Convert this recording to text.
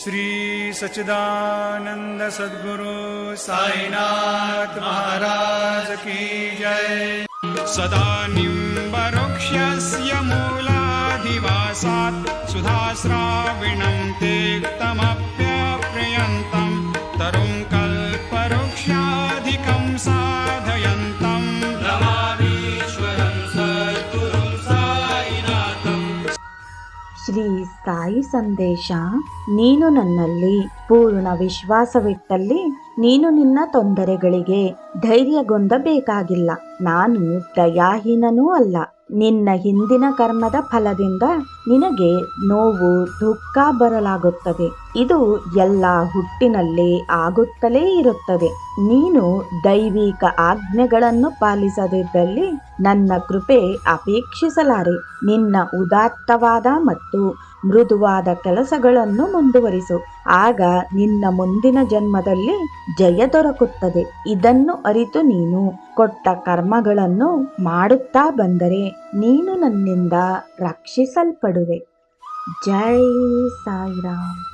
श्री सच्चिदानंद सद्गुरु साईनाथ महाराज की जय। सदा निम्बरुक्षस्य मूलाधिवासात् सुधास्राविणं तेक्तमप्यप्रियन्तं तरुं ಶ್ರೀ ಸಾಯಿ ಸಂದೇಶ ನೀನು ನನ್ನಲ್ಲಿ ಪೂರ್ಣ ವಿಶ್ವಾಸವಿಟ್ಟಲ್ಲಿ ನೀನು ನಿನ್ನ ತೊಂದರೆಗಳಿಗೆ ಧೈರ್ಯಗೊಂದಬೇಕಾಗಿಲ್ಲ ನಾನು ದಯಾಹೀನನೂ ಅಲ್ಲ. ನಿನ್ನ ಹಿಂದಿನ ಕರ್ಮದ ಫಲದಿಂದ ನಿನಗೆ ನೋವು, ದುಃಖ ಬರಲಾಗುತ್ತದೆ. ಇದು ಎಲ್ಲ ಹುಟ್ಟಿನಲ್ಲಿ ಆಗುತ್ತಲೇ ಇರುತ್ತದೆ. ನೀನು ದೈವಿಕ ಆಜ್ಞೆಗಳನ್ನು ಪಾಲಿಸದಿದ್ದಲ್ಲಿ ನನ್ನ ಕೃಪೆ ಅಪೇಕ್ಷಿಸಲಾರೆ. ನಿನ್ನ ಉದಾತ್ತವಾದ ಮತ್ತು ಮೃದುವಾದ ಕೆಲಸಗಳನ್ನು ಮುಂದುವರಿಸು. ಆಗ ನಿನ್ನ ಮುಂದಿನ ಜನ್ಮದಲ್ಲಿ ಜಯ ದೊರಕುತ್ತದೆ. ಇದನ್ನು ಅರಿತು ನೀನು ಕೊಟ್ಟ ಕರ್ಮಗಳನ್ನು ಮಾಡುತ್ತಾ ಬಂದರೆ ನೀನು ನನ್ನಿಂದ ರಕ್ಷಿಸಲ್ಪಡುವೆ. ಜೈ ಸಾಯಿರಾಮ್.